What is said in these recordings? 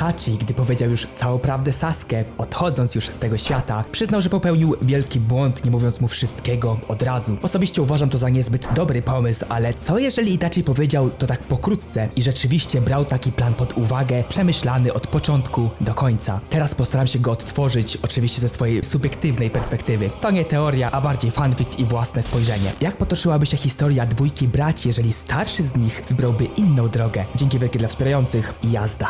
Itachi, gdy powiedział już całą prawdę Sasuke, odchodząc już z tego świata, przyznał, że popełnił wielki błąd, nie mówiąc mu wszystkiego od razu. Osobiście uważam to za niezbyt dobry pomysł, ale co jeżeli Itachi powiedział to tak pokrótce i rzeczywiście brał taki plan pod uwagę, przemyślany od początku do końca. Teraz postaram się go odtworzyć, oczywiście ze swojej subiektywnej perspektywy. To nie teoria, a bardziej fanfic i własne spojrzenie. Jak potoczyłaby się historia dwójki braci, jeżeli starszy z nich wybrałby inną drogę? Dzięki wielkie dla wspierających i jazda.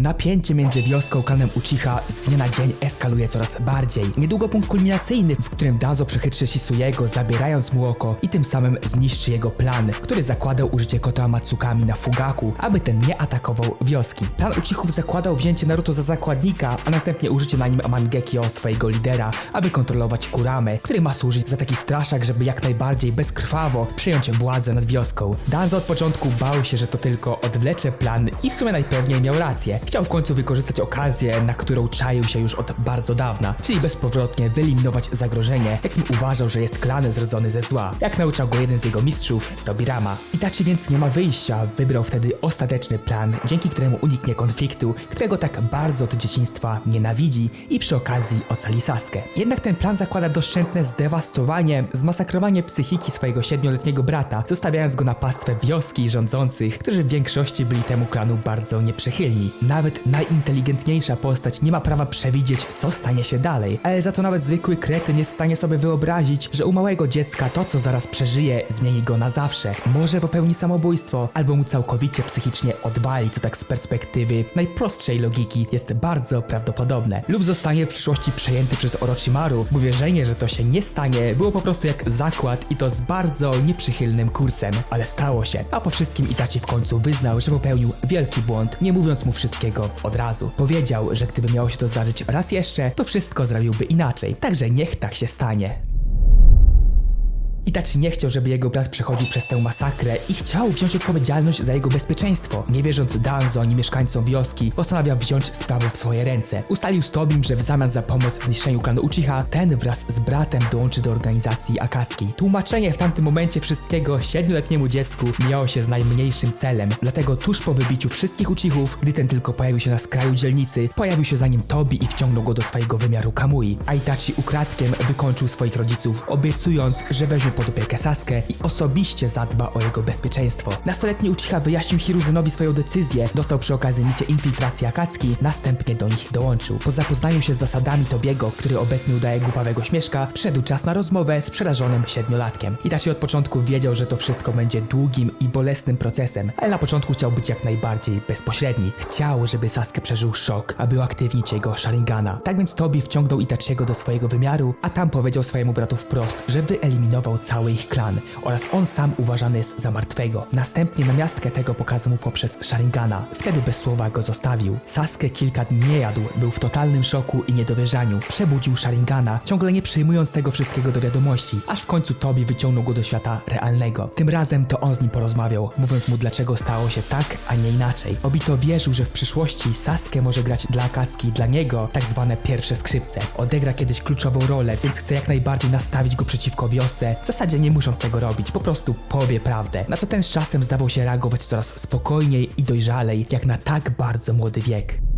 Napięcie między wioską a klanem Uchiha z dnia na dzień eskaluje coraz bardziej. Niedługo punkt kulminacyjny, w którym Dazo przechytrzy Shisuyego, zabierając mu oko i tym samym zniszczy jego plan, który zakładał użycie kota Matsukami na Fugaku, aby ten nie atakował wioski. Plan Uchichów zakładał wzięcie Naruto za zakładnika, a następnie użycie na nim Mangekyo, swojego lidera, aby kontrolować Kuramę, który ma służyć za taki straszak, żeby jak najbardziej bezkrwawo przejąć władzę nad wioską. Danzo od początku bał się, że to tylko odwlecze plan i w sumie najpewniej miał rację. Chciał w końcu wykorzystać okazję, na którą czaił się już od bardzo dawna, czyli bezpowrotnie wyeliminować zagrożenie, jakim uważał, że jest klan zrodzony ze zła. Jak nauczał go jeden z jego mistrzów, Tobirama. Itachi więc nie ma wyjścia, wybrał wtedy ostateczny plan, dzięki któremu uniknie konfliktu, którego tak bardzo od dzieciństwa nienawidzi i przy okazji ocali Sasuke. Jednak ten plan zakłada doszczętne zdewastowanie, zmasakrowanie psychiki swojego siedmioletniego brata, zostawiając go na pastwę wioski rządzących, którzy w większości byli temu klanu bardzo nieprzychylni. Nawet najinteligentniejsza postać nie ma prawa przewidzieć, co stanie się dalej, ale za to nawet zwykły kretyn jest w stanie sobie wyobrazić, że u małego dziecka to, co zaraz przeżyje, zmieni go na zawsze. Może popełni samobójstwo, albo mu całkowicie psychicznie odwali, co tak z perspektywy najprostszej logiki jest bardzo prawdopodobne. Lub zostanie w przyszłości przejęty przez Orochimaru, bo wierzenie, że to się nie stanie, było po prostu jak zakład i to z bardzo nieprzychylnym kursem. Ale stało się, a po wszystkim Itachi w końcu wyznał, że popełnił wielki błąd, nie mówiąc mu wszystkiego od razu. Powiedział, że gdyby miało się to zdarzyć raz jeszcze, to wszystko zrobiłby inaczej. Także niech tak się stanie. Itachi nie chciał, żeby jego brat przechodził przez tę masakrę i chciał wziąć odpowiedzialność za jego bezpieczeństwo. Nie wierząc Danzo ani mieszkańcom wioski, postanawiał wziąć sprawę w swoje ręce. Ustalił z Tobim, że w zamian za pomoc w zniszczeniu klanu Uchiha, ten wraz z bratem dołączy do organizacji Akatsuki. Tłumaczenie w tamtym momencie wszystkiego siedmioletniemu dziecku miało się z najmniejszym celem, dlatego tuż po wybiciu wszystkich Uchihów, gdy ten tylko pojawił się na skraju dzielnicy, pojawił się za nim Tobi i wciągnął go do swojego wymiaru Kamui. A Itachi ukradkiem wykończył swoich rodziców, obiecując, że weźmie pod opiekę Sasuke i osobiście zadba o jego bezpieczeństwo. Nastoletni Uchiha wyjaśnił Hiruzenowi swoją decyzję, dostał przy okazji misję infiltracji Akatsuki, następnie do nich dołączył. Po zapoznaniu się z zasadami Tobiego, który obecnie udaje głupawego śmieszka, przyszedł czas na rozmowę z przerażonym siedmiolatkiem. Itachi od początku wiedział, że to wszystko będzie długim i bolesnym procesem, ale na początku chciał być jak najbardziej bezpośredni. Chciał, żeby Sasuke przeżył szok, aby uaktywnić jego Sharingana. Tak więc Tobi wciągnął Itachiego do swojego wymiaru, a tam powiedział swojemu bratu wprost, że wyeliminował cały ich klan oraz on sam uważany jest za martwego. Następnie namiastkę tego pokazał mu poprzez Sharingana. Wtedy bez słowa go zostawił. Sasuke kilka dni nie jadł, był w totalnym szoku i niedowierzaniu. Przebudził Sharingana, ciągle nie przyjmując tego wszystkiego do wiadomości, aż w końcu Tobi wyciągnął go do świata realnego. Tym razem to on z nim porozmawiał, mówiąc mu dlaczego stało się tak, a nie inaczej. Obito wierzył, że w przyszłości Sasuke może grać dla Akatsuki i dla niego tak zwane pierwsze skrzypce. Odegra kiedyś kluczową rolę, więc chce jak najbardziej nastawić go przeciwko wiosce, zasadzie nie musząc tego robić, po prostu powie prawdę. Na co ten z czasem zdawał się reagować coraz spokojniej i dojrzalej, jak na tak bardzo młody wiek.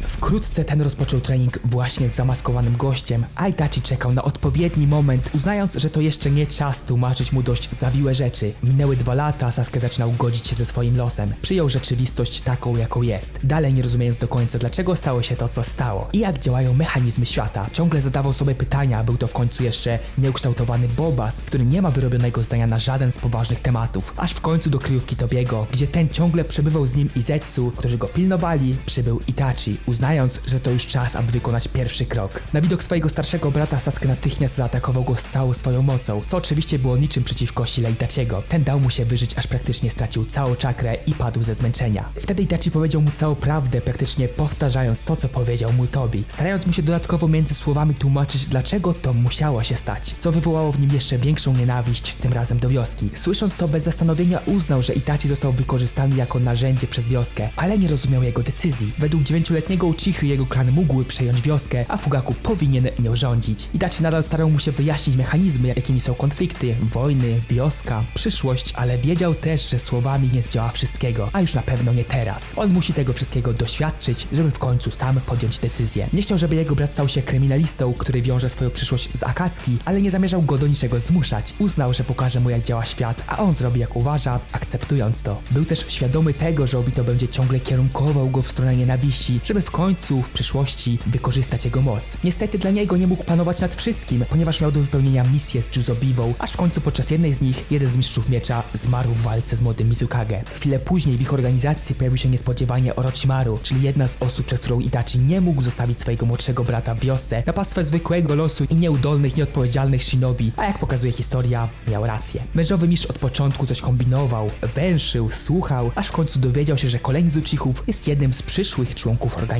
Wkrótce ten rozpoczął trening właśnie z zamaskowanym gościem, Itachi czekał na odpowiedni moment, uznając, że to jeszcze nie czas tłumaczyć mu dość zawiłe rzeczy. Minęły dwa lata, Sasuke zaczynał godzić się ze swoim losem. Przyjął rzeczywistość taką, jaką jest, dalej nie rozumiejąc do końca, dlaczego stało się to, co stało i jak działają mechanizmy świata. Ciągle zadawał sobie pytania, był to w końcu jeszcze nieukształtowany Bobas, który nie ma wyrobionego zdania na żaden z poważnych tematów, aż w końcu do kryjówki Tobiego, gdzie ten ciągle przebywał z nim Izetsu, którzy go pilnowali, przybył Itachi, uznając, że to już czas, aby wykonać pierwszy krok. Na widok swojego starszego brata Sasuke natychmiast zaatakował go z całą swoją mocą, co oczywiście było niczym przeciwko sile Itachiego. Ten dał mu się wyżyć, aż praktycznie stracił całą czakrę i padł ze zmęczenia. Wtedy Itachi powiedział mu całą prawdę, praktycznie powtarzając to, co powiedział mu Tobi, starając mu się dodatkowo między słowami tłumaczyć, dlaczego to musiało się stać, co wywołało w nim jeszcze większą nienawiść, tym razem do wioski. Słysząc to bez zastanowienia uznał, że Itachi został wykorzystany jako narzędzie przez wioskę, ale nie rozumiał jego decyzji. Według dziewięcioletniego jego Uchichy jego klan mógł przejąć wioskę, a Fugaku powinien nią rządzić. Itachi nadal starał mu się wyjaśnić mechanizmy, jakimi są konflikty, wojny, wioska, przyszłość, ale wiedział też, że słowami nie zdziała wszystkiego, a już na pewno nie teraz. On musi tego wszystkiego doświadczyć, żeby w końcu sam podjąć decyzję. Nie chciał, żeby jego brat stał się kryminalistą, który wiąże swoją przyszłość z Akatsuki, ale nie zamierzał go do niczego zmuszać. Uznał, że pokaże mu jak działa świat, a on zrobi jak uważa, akceptując to. Był też świadomy tego, że Obito będzie ciągle kierunkował go w stronę nienawiści, żeby w końcu w przyszłości wykorzystać jego moc. Niestety dla niego nie mógł panować nad wszystkim, ponieważ miał do wypełnienia misję z Juzobiwą, aż w końcu podczas jednej z nich jeden z mistrzów miecza zmarł w walce z młodym Mizukage. Chwilę później w ich organizacji pojawił się niespodziewanie Orochimaru, czyli jedna z osób, przez którą Itachi nie mógł zostawić swojego młodszego brata w wiosce na pastwę zwykłego losu i nieudolnych, nieodpowiedzialnych shinobi, a jak pokazuje historia, miał rację. Mężowy mistrz od początku coś kombinował, węszył, słuchał, aż w końcu dowiedział się, że kolejny z Uchichów jest jednym z przyszłych członków organizacji.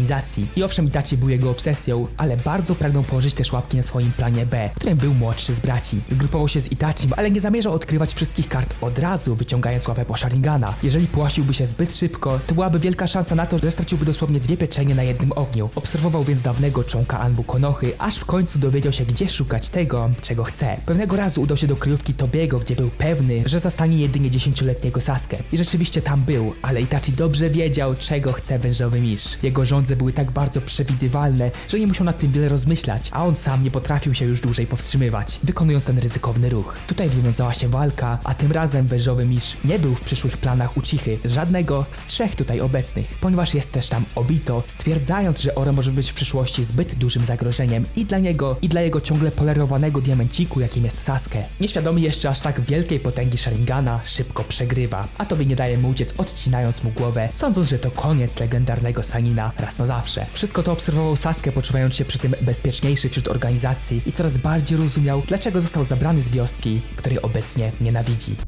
I owszem, Itachi był jego obsesją, ale bardzo pragnął położyć też łapki na swoim planie B, którym był młodszy z braci. Zgrupował się z Itachim, ale nie zamierzał odkrywać wszystkich kart od razu, wyciągając łapę po Sharingana. Jeżeli płasiłby się zbyt szybko, to byłaby wielka szansa na to, że straciłby dosłownie dwie pieczenie na jednym ogniu. Obserwował więc dawnego członka Anbu Konochy, aż w końcu dowiedział się, gdzie szukać tego, czego chce. Pewnego razu udał się do kryjówki Tobiego, gdzie był pewny, że zastanie jedynie dziesięcioletniego Saskę. I rzeczywiście tam był, ale Itachi dobrze wiedział, czego chce wężowy mistrz. Jego żądze były tak bardzo przewidywalne, że nie musiał nad tym wiele rozmyślać, a on sam nie potrafił się już dłużej powstrzymywać, wykonując ten ryzykowny ruch. Tutaj wywiązała się walka, a tym razem wężowy mistrz nie był w przyszłych planach Uchichy, żadnego z trzech tutaj obecnych, ponieważ jest też tam Obito, stwierdzając, że Oro może być w przyszłości zbyt dużym zagrożeniem i dla niego, i dla jego ciągle polerowanego diamenciku, jakim jest Sasuke. Nieświadomy jeszcze aż tak wielkiej potęgi Sharingana, szybko przegrywa, a tobie nie daje mu uciec, odcinając mu głowę, sądząc, że to koniec legendarnego Sanina raz na zawsze. Wszystko to obserwował Sasuke, poczuwając się przy tym bezpieczniejszy wśród organizacji i coraz bardziej rozumiał, dlaczego został zabrany z wioski, której obecnie nienawidzi.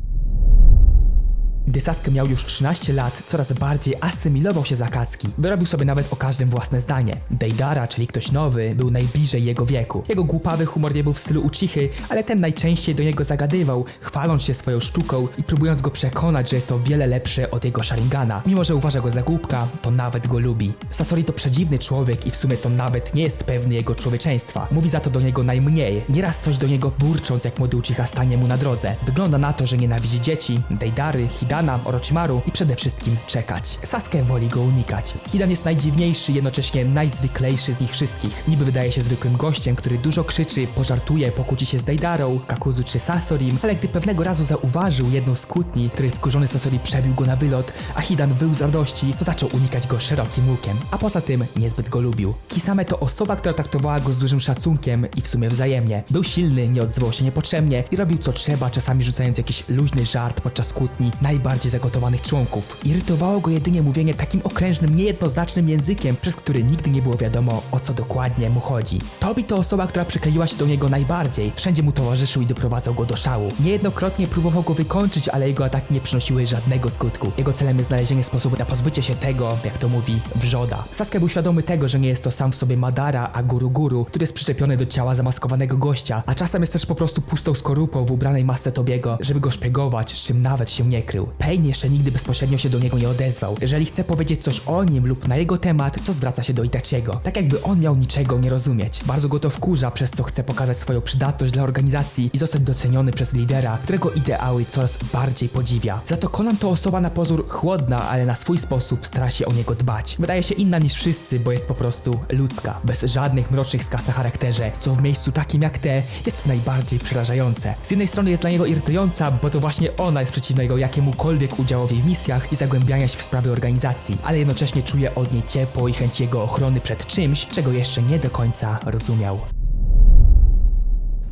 Gdy Sasuke miał już 13 lat, coraz bardziej asymilował się z Akatsuki. Wyrobił sobie nawet o każdym własne zdanie. Deidara, czyli ktoś nowy, był najbliżej jego wieku. Jego głupawy humor nie był w stylu Uchichy, ale ten najczęściej do niego zagadywał, chwaląc się swoją sztuką i próbując go przekonać, że jest to wiele lepsze od jego Sharingana. Mimo, że uważa go za głupka, to nawet go lubi. Sasori to przedziwny człowiek i w sumie to nawet nie jest pewny jego człowieczeństwa. Mówi za to do niego najmniej. Nieraz coś do niego burcząc, jak młody Uchiha stanie mu na drodze. Wygląda na to, że nienawidzi dzieci, Deidary, Hidana, Orochimaru i przede wszystkim czekać. Sasuke woli go unikać. Hidan jest najdziwniejszy, jednocześnie najzwyklejszy z nich wszystkich. Niby wydaje się zwykłym gościem, który dużo krzyczy, pożartuje, pokłóci się z Deidarą, Kakuzu czy Sasorim, ale gdy pewnego razu zauważył jedną z kłótni, której wkurzony Sasori przebił go na wylot, a Hidan wył z radości, to zaczął unikać go szerokim łukiem. A poza tym niezbyt go lubił. Kisame to osoba, która traktowała go z dużym szacunkiem i w sumie wzajemnie. Był silny, nie odzywał się niepotrzebnie i robił co trzeba, czasami rzucając jakiś luźny żart podczas kłótni najbardziej zagotowanych członków. Irytowało go jedynie mówienie takim okrężnym, niejednoznacznym językiem, przez który nigdy nie było wiadomo o co dokładnie mu chodzi. Tobi to osoba, która przykleiła się do niego najbardziej. Wszędzie mu towarzyszył i doprowadzał go do szału. Niejednokrotnie próbował go wykończyć, ale jego ataki nie przynosiły żadnego skutku. Jego celem jest znalezienie sposobu na pozbycie się tego, jak to mówi, wrzoda. Sasuke był świadomy tego, że nie jest to sam w sobie Madara, a Guru Guru, który jest przyczepiony do ciała zamaskowanego gościa, a czasem jest też po prostu pustą skorupą w ubranej masce Tobiego, żeby go szpiegować, z czym nawet się nie krył. Pain jeszcze nigdy bezpośrednio się do niego nie odezwał. Jeżeli chce powiedzieć coś o nim lub na jego temat, to zwraca się do Itachiego. Tak jakby on miał niczego nie rozumieć. Bardzo go to wkurza, przez co chce pokazać swoją przydatność dla organizacji i zostać doceniony przez lidera, którego ideały coraz bardziej podziwia. Za to Conan to osoba na pozór chłodna, ale na swój sposób stara się o niego dbać. Wydaje się inna niż wszyscy, bo jest po prostu ludzka, bez żadnych mrocznych skaz na charakterze, co w miejscu takim jak te jest najbardziej przerażające. Z jednej strony jest dla niego irytująca, bo to właśnie ona jest przeciwna jego jakiemukolwiek udziałowi w misjach i zagłębiania się w sprawy organizacji, ale jednocześnie czuje od niej ciepło i chęć jego ochrony przed czymś, czego jeszcze nie do końca rozumiał.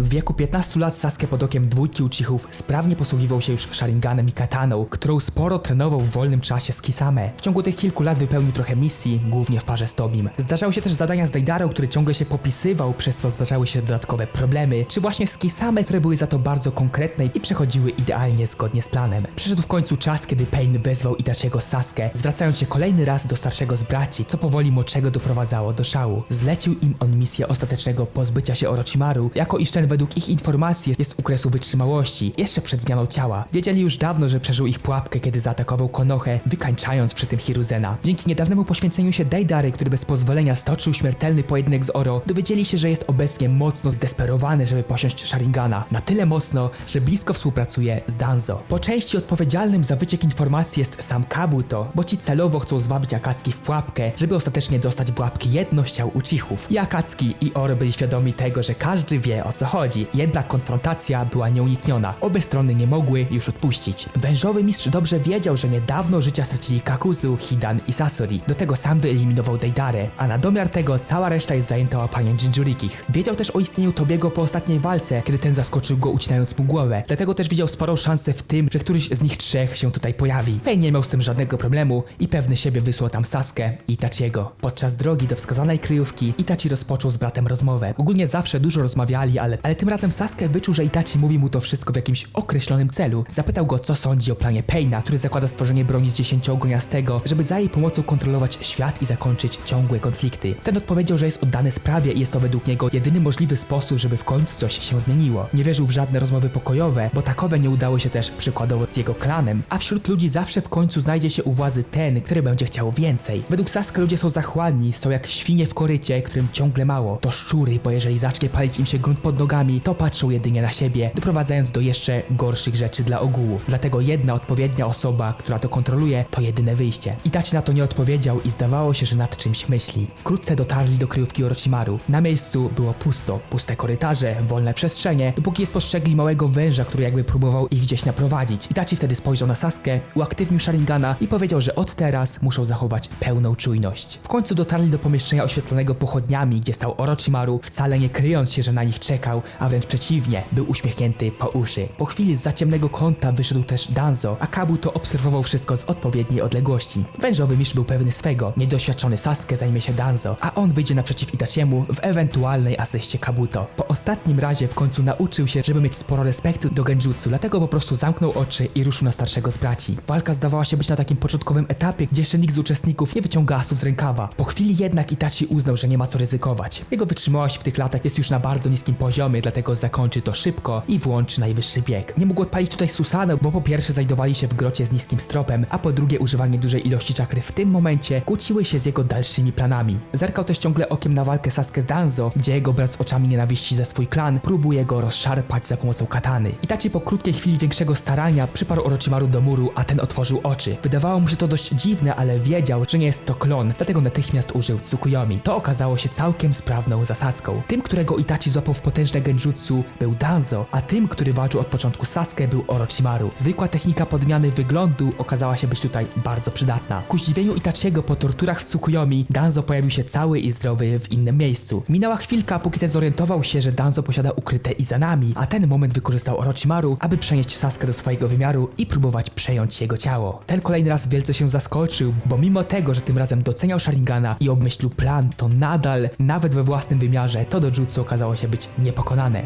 W wieku 15 lat Sasuke pod okiem dwójki Uchihów sprawnie posługiwał się już Sharinganem i kataną, którą sporo trenował w wolnym czasie z Kisame. W ciągu tych kilku lat wypełnił trochę misji, głównie w parze z Tobim. Zdarzały się też zadania z Daidarą, który ciągle się popisywał, przez co zdarzały się dodatkowe problemy, czy właśnie z Kisame, które były za to bardzo konkretne i przechodziły idealnie zgodnie z planem. Przyszedł w końcu czas, kiedy Pain wezwał Itachiego Sasuke, zwracając się kolejny raz do starszego z braci, co powoli młodszego doprowadzało do szału. Zlecił im on misję ostatecznego pozbycia się Orochimaru, jako iż ten według ich informacji jest u kresu wytrzymałości, jeszcze przed zmianą ciała. Wiedzieli już dawno, że przeżył ich pułapkę, kiedy zaatakował Konohę, wykańczając przy tym Hiruzena. Dzięki niedawnego poświęceniu się Deidary, który bez pozwolenia stoczył śmiertelny pojedynek z Oro, dowiedzieli się, że jest obecnie mocno zdesperowany, żeby posiąść Sharingana. Na tyle mocno, że blisko współpracuje z Danzo. Po części odpowiedzialnym za wyciek informacji jest sam Kabuto, bo ci celowo chcą zwabić Akatsuki w pułapkę, żeby ostatecznie dostać w pułapki jedno z ciał Uchihów. I Akatsuki i Oro byli świadomi tego, że każdy wie o co chodzi, jednak konfrontacja była nieunikniona. Obie strony nie mogły już odpuścić. Wężowy mistrz dobrze wiedział, że niedawno życia stracili Kakuzu, Hidan i Sasori. Do tego sam wyeliminował Deidare, a na domiar tego cała reszta jest zajęta łapaniem Jinjurikich. Wiedział też o istnieniu Tobiego po ostatniej walce, kiedy ten zaskoczył go ucinając mu głowę. Dlatego też widział sporą szansę w tym, że któryś z nich trzech się tutaj pojawi. Pain nie miał z tym żadnego problemu i pewny siebie wysłał tam Saskę i Itachiego. Podczas drogi do wskazanej kryjówki Itachi rozpoczął z bratem rozmowę. Ogólnie zawsze dużo rozmawiali, ale, ale tym razem Sasuke wyczuł, że Itachi mówi mu to wszystko w jakimś określonym celu. Zapytał go, co sądzi o planie Paina, który zakłada stworzenie broni z dziesięcioogoniastego, żeby za jej pomocą kontrolować świat i zakończyć ciągłe konflikty. Ten odpowiedział, że jest oddany sprawie i jest to według niego jedyny możliwy sposób, żeby w końcu coś się zmieniło. Nie wierzył w żadne rozmowy pokojowe, bo takowe nie udały się też przykładowo z jego klanem, a wśród ludzi zawsze w końcu znajdzie się u władzy ten, który będzie chciał więcej. Według Sasuke ludzie są zachłanni, są jak świnie w korycie, którym ciągle mało. To szczury, bo jeżeli zacznie palić im się grunt pod nogami, to patrzą jedynie na siebie, doprowadzając do jeszcze gorszych rzeczy dla ogółu. Dlatego jedna odpowiednia osoba, która to kontroluje, to jedyne wyjście. Itachi na to nie odpowiedział i zdawało się, że nad czymś myśli. Wkrótce dotarli do kryjówki Orochimaru. Na miejscu było pusto, puste korytarze, wolne przestrzenie, dopóki nie spostrzegli małego węża, który jakby próbował ich gdzieś naprowadzić. Itachi wtedy spojrzał na Saskę, uaktywnił Sharingana i powiedział, że od teraz muszą zachować pełną czujność. W końcu dotarli do pomieszczenia oświetlonego pochodniami, gdzie stał Orochimaru, wcale nie kryjąc się, że na nich czekał, a wręcz przeciwnie, był uśmiechnięty po uszy. Po chwili z ciemnego kąta wyszedł też Danzo, a Kabuto obserwował wszystko z odpowiedniej odległości. Wężowy mistrz był pewny swego, niedoświadczony Sasuke zajmie się Danzo, a on wyjdzie naprzeciw Itachiemu w ewentualnej asyście Kabuto. Po ostatnim razie w końcu nauczył się, żeby mieć sporo respektu do genjutsu, dlatego po prostu zamknął oczy i ruszył na starszego z braci. Walka zdawała się być na takim początkowym etapie, gdzie jeszcze nikt z uczestników nie wyciąga asów z rękawa. Po chwili jednak Itachi uznał, że nie ma co ryzykować. Jego wytrzymałość w tych latach jest już na bardzo niskim poziomie, dlatego zakończy to szybko i włączy najwyższy bieg. Nie mógł odpalić tutaj Susanę, bo po pierwsze znajdowali się w grocie z niskim stropem, a po drugie używanie dużej ilości czakry w tym momencie kłóciły się z jego dalszymi planami. Zerkał też ciągle okiem na walkę Sasuke z Danzo, gdzie jego brat z oczami nienawiści za swój klan próbuje go rozszarpać za pomocą katany. Itachi po krótkiej chwili większego starania przyparł Orochimaru do muru, a ten otworzył oczy. Wydawało mu się to dość dziwne, ale wiedział, że nie jest to klon, dlatego natychmiast użył Tsukuyomi. To okazało się całkiem sprawną zasadzką. Tym, którego Itachi złapał w potężne genjutsu był Danzo, a tym, który walczył od początku Sasuke był Orochimaru. Zwykła technika podmiany wyglądu okazała się być tutaj bardzo przydatna. Ku zdziwieniu Itachiego po torturach w Tsukuyomi, Danzo pojawił się cały i zdrowy w innym miejscu. Minęła chwilka, póki ten zorientował się, że Danzo posiada ukryte Izanami, a ten moment wykorzystał Orochimaru, aby przenieść Sasuke do swojego wymiaru i próbować przejąć jego ciało. Ten kolejny raz wielce się zaskoczył, bo mimo tego, że tym razem doceniał Sharingana i obmyślił plan, to nadal, nawet we własnym wymiarze, to do jutsu okazało się być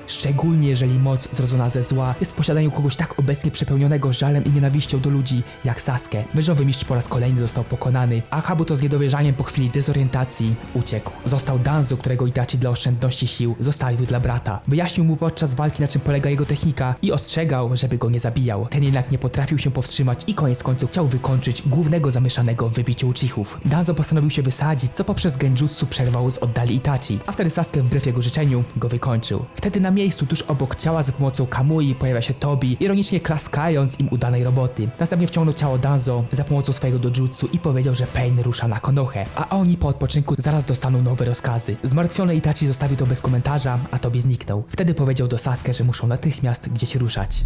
Szczególnie jeżeli moc zrodzona ze zła jest w posiadaniu kogoś tak obecnie przepełnionego żalem i nienawiścią do ludzi jak Sasuke. Wyżowy mistrz po raz kolejny został pokonany, a Kabuto z niedowierzaniem po chwili dezorientacji uciekł. Został Danzo, którego Itachi dla oszczędności sił zostawił dla brata. Wyjaśnił mu podczas walki na czym polega jego technika i ostrzegał, żeby go nie zabijał. Ten jednak nie potrafił się powstrzymać i koniec końców chciał wykończyć głównego zamieszanego w wybiciu Uchihów. Danzo postanowił się wysadzić, co poprzez genjutsu przerwał z oddali Itachi, a wtedy Sasuke wbrew jego życzeniu go wykończył. Wtedy na miejscu tuż obok ciała za pomocą Kamui pojawia się Tobi, ironicznie klaskając im udanej roboty. Następnie wciągnął ciało Danzo za pomocą swojego dojutsu i powiedział, że Pain rusza na Konohę, a oni po odpoczynku zaraz dostaną nowe rozkazy. Zmartwiony Itachi zostawił to bez komentarza, a Tobi zniknął. Wtedy powiedział do Sasuke, że muszą natychmiast gdzieś ruszać.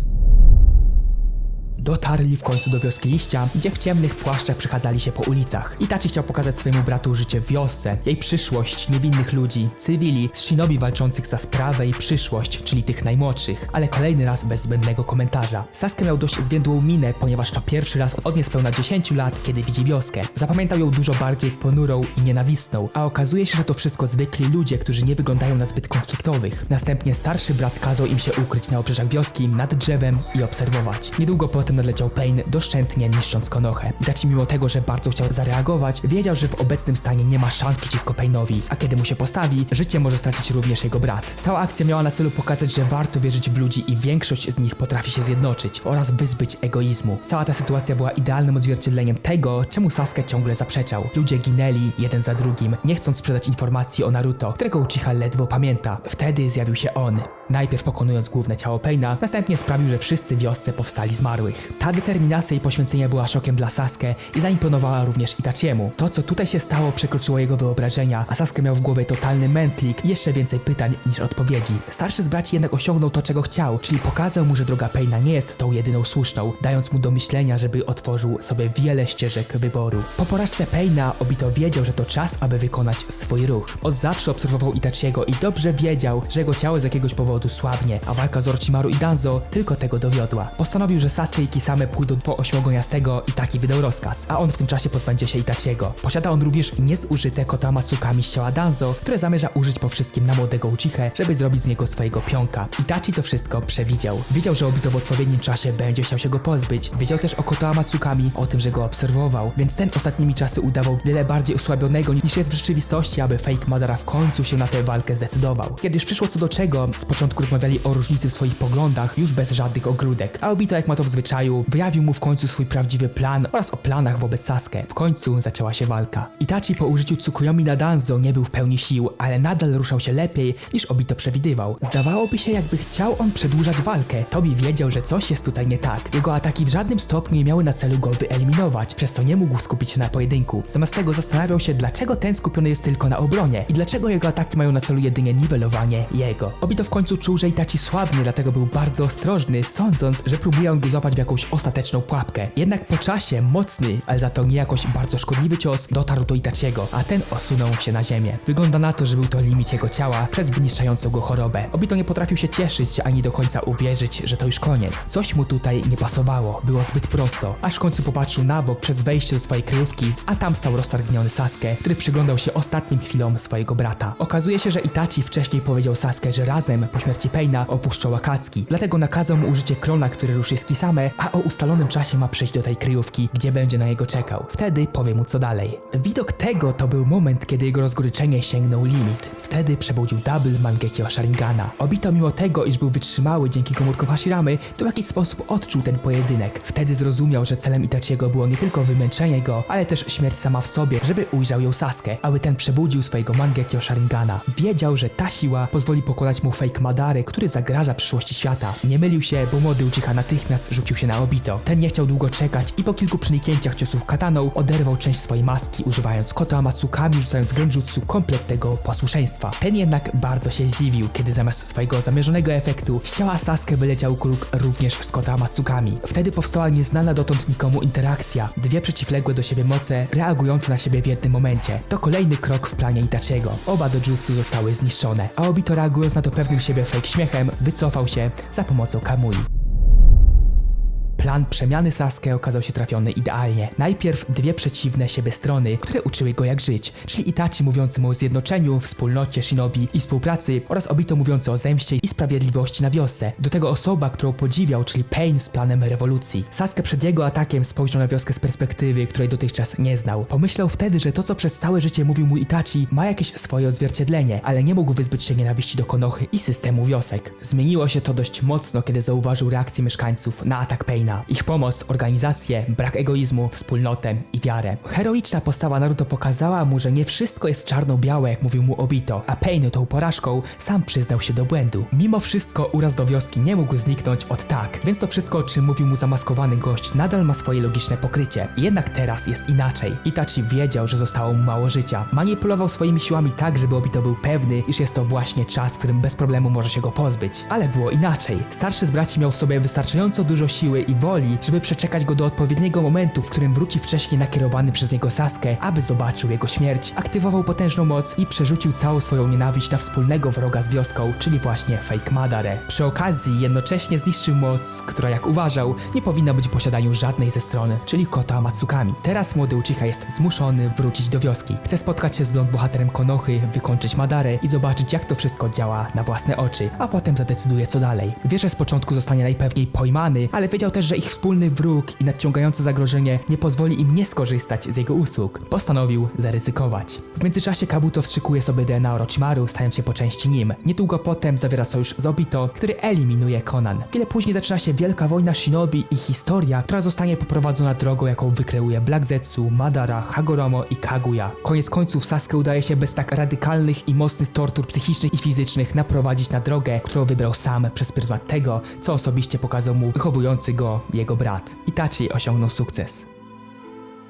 Dotarli w końcu do wioski liścia, gdzie w ciemnych płaszczach przechadzali się po ulicach. Itachi chciał pokazać swojemu bratu życie w wiosce, jej przyszłość, niewinnych ludzi, cywili, shinobi walczących za sprawę i przyszłość, czyli tych najmłodszych, ale kolejny raz bez zbędnego komentarza. Sasuke miał dość zwiędłą minę, ponieważ to pierwszy raz od niespełna 10 lat, kiedy widzi wioskę. Zapamiętał ją dużo bardziej ponurą i nienawistną, a okazuje się, że to wszystko zwykli ludzie, którzy nie wyglądają na zbyt konfliktowych. Następnie starszy brat kazał im się ukryć na obrzeżach wioski, nad drzewem i obserwować. Niedługo potem nadleciał Pain, doszczętnie niszcząc Konohę. Itachi mimo tego, że bardzo chciał zareagować, wiedział, że w obecnym stanie nie ma szans przeciwko Painowi, a kiedy mu się postawi, życie może stracić również jego brat. Cała akcja miała na celu pokazać, że warto wierzyć w ludzi i większość z nich potrafi się zjednoczyć oraz wyzbyć egoizmu. Cała ta sytuacja była idealnym odzwierciedleniem tego, czemu Sasuke ciągle zaprzeczał. Ludzie ginęli jeden za drugim, nie chcąc sprzedać informacji o Naruto, którego Uchiha ledwo pamięta. Wtedy zjawił się on. Najpierw pokonując główne ciało Paina, następnie sprawił, że wszyscy wiosce powstali zmarłych. Ta determinacja i poświęcenie była szokiem dla Sasuke i zaimponowała również Itachiemu. To, co tutaj się stało, przekroczyło jego wyobrażenia, a Sasuke miał w głowie totalny mętlik i jeszcze więcej pytań niż odpowiedzi. Starszy z braci jednak osiągnął to, czego chciał, czyli pokazał mu, że droga Paina nie jest tą jedyną słuszną, dając mu do myślenia, żeby otworzył sobie wiele ścieżek wyboru. Po porażce Paina Obito wiedział, że to czas, aby wykonać swój ruch. Od zawsze obserwował Itachiego i dobrze wiedział, że jego ciało z jakiegoś powodu słabnie, a walka z Orochimaru i Danzo tylko tego dowiodła. Postanowił, że Sasuke i Kisame pójdą po ośmiogoniastego i taki wydał rozkaz, a on w tym czasie pozbędzie się Itachiego. Posiada on również niezużyte kota Matsukami z ciała Danzo, które zamierza użyć po wszystkim na młodego Uchichę, żeby zrobić z niego swojego pionka. Itachi to wszystko przewidział. Wiedział, że Obito w odpowiednim czasie będzie chciał się go pozbyć. Wiedział też o Kotoa Matsukami, o tym, że go obserwował, więc ten ostatnimi czasy udawał wiele bardziej osłabionego niż jest w rzeczywistości, aby Fake Madara w końcu się na tę walkę zdecydował. Kiedy już przyszło co do czego, z początku rozmawiali o różnicy w swoich poglądach, już bez żadnych ogródek, a Obito jak ma to w zwyczaju, wyjawił mu w końcu swój prawdziwy plan oraz o planach wobec Sasuke. W końcu zaczęła się walka. Itachi po użyciu Tsukuyomi na Danzo nie był w pełni sił, ale nadal ruszał się lepiej niż Obito przewidywał. Zdawałoby się jakby chciał on przedłużać walkę. Tobi wiedział, że coś jest tutaj nie tak. Jego ataki w żadnym stopniu nie miały na celu go wyeliminować, przez to nie mógł skupić się na pojedynku. Zamiast tego zastanawiał się, dlaczego ten skupiony jest tylko na obronie i dlaczego jego ataki mają na celu jedynie niwelowanie jego. Obito w końcu czuł, że Itachi słabnie, dlatego był bardzo ostrożny, sądząc, że próbuje on go złapać w jakąś ostateczną pułapkę. Jednak po czasie mocny, ale za to nie jakoś bardzo szkodliwy cios dotarł do Itachiego, a ten osunął się na ziemię. Wygląda na to, że był to limit jego ciała przez wyniszczającą go chorobę. Obito nie potrafił się cieszyć ani do końca uwierzyć, że to już koniec. Coś mu tutaj nie pasowało, było zbyt prosto, aż w końcu popatrzył na bok przez wejście do swojej kryjówki, a tam stał roztargniony Sasuke, który przyglądał się ostatnim chwilom swojego brata. Okazuje się, że Itachi wcześniej powiedział Sasuke, że razem po śmierci Paina opuszczą Akatsuki, dlatego nakazał mu użycie klona, który ruszy z Kisame, a o ustalonym czasie ma przyjść do tej kryjówki, gdzie będzie na niego czekał. Wtedy powie mu co dalej. Widok tego to był moment, kiedy jego rozgoryczenie sięgnął limit. Wtedy przebudził Double Mangekyo Sharingana. Obito mimo tego, iż był wytrzymały dzięki komórkom Hashiramy, to w jakiś sposób odczuł ten pojedynek. Wtedy zrozumiał, że celem Itachiego było nie tylko wymęczenie go, ale też śmierć sama w sobie, żeby ujrzał ją Sasuke, aby ten przebudził swojego Mangekyo Sharingana. Wiedział, że ta siła pozwoli pokonać mu fake Madary, który zagraża przyszłości świata. Nie mylił się, bo młody Uchiha natychmiast rzucił się na Obito. Ten nie chciał długo czekać i po kilku przeniknięciach ciosów kataną oderwał część swojej maski, używając kota Matsukami, rzucając genjutsu kompletnego posłuszeństwa. Ten jednak bardzo się zdziwił, kiedy zamiast swojego zamierzonego efektu z ciała Sasuke wyleciał kruk również z kota Matsukami. Wtedy powstała nieznana dotąd nikomu interakcja. Dwie przeciwległe do siebie moce, reagujące na siebie w jednym momencie. To kolejny krok w planie Itachiego. Oba dojutsu zostały zniszczone, a Obito reagując na to pewnym siebie fake śmiechem, wycofał się za pomocą Kamui. Plan przemiany Sasuke okazał się trafiony idealnie. Najpierw dwie przeciwne siebie strony, które uczyły go jak żyć, czyli Itachi mówiący mu o zjednoczeniu, wspólnocie shinobi i współpracy oraz Obito mówiący o zemście i sprawiedliwości na wiosce. Do tego osoba, którą podziwiał, czyli Pain z planem rewolucji. Sasuke przed jego atakiem spojrzał na wioskę z perspektywy, której dotychczas nie znał. Pomyślał wtedy, że to co przez całe życie mówił mu Itachi ma jakieś swoje odzwierciedlenie, ale nie mógł wyzbyć się nienawiści do Konochy i systemu wiosek. Zmieniło się to dość mocno, kiedy zauważył reakcję mieszkańców na atak Paina. Ich pomoc, organizację, brak egoizmu, wspólnotę i wiarę. Heroiczna postawa Naruto pokazała mu, że nie wszystko jest czarno-białe, jak mówił mu Obito, a Pain tą porażką sam przyznał się do błędu. Mimo wszystko uraz do wioski nie mógł zniknąć od tak, więc to wszystko, o czym mówił mu zamaskowany gość, nadal ma swoje logiczne pokrycie. Jednak teraz jest inaczej. Itachi wiedział, że zostało mu mało życia. Manipulował swoimi siłami tak, żeby Obito był pewny, iż jest to właśnie czas, w którym bez problemu może się go pozbyć. Ale było inaczej. Starszy z braci miał w sobie wystarczająco dużo siły i woli, żeby przeczekać go do odpowiedniego momentu, w którym wróci wcześniej nakierowany przez niego Sasuke, aby zobaczył jego śmierć. Aktywował potężną moc i przerzucił całą swoją nienawiść na wspólnego wroga z wioską, czyli właśnie Fake Madare. Przy okazji jednocześnie zniszczył moc, która jak uważał, nie powinna być w posiadaniu żadnej ze stron, czyli kota Matsukami. Teraz młody Uchiha jest zmuszony wrócić do wioski. Chce spotkać się z blond bohaterem Konochy, wykończyć Madare i zobaczyć jak to wszystko działa na własne oczy, a potem zadecyduje co dalej. Wie, że z początku zostanie najpewniej pojmany, ale wiedział też, że że ich wspólny wróg i nadciągające zagrożenie nie pozwoli im nie skorzystać z jego usług. Postanowił zaryzykować. W międzyczasie Kabuto wstrzykuje sobie DNA Orochimaru, stając się po części nim. Niedługo potem zawiera sojusz z Obito, który eliminuje Conan. Chwilę później zaczyna się wielka wojna shinobi i historia, która zostanie poprowadzona drogą, jaką wykreuje Black Zetsu, Madara, Hagoromo i Kaguya. Koniec końców Sasuke udaje się bez tak radykalnych i mocnych tortur psychicznych i fizycznych naprowadzić na drogę, którą wybrał sam przez pryzmat tego, co osobiście pokazał mu wychowujący go jego brat. Itachi osiągnął sukces.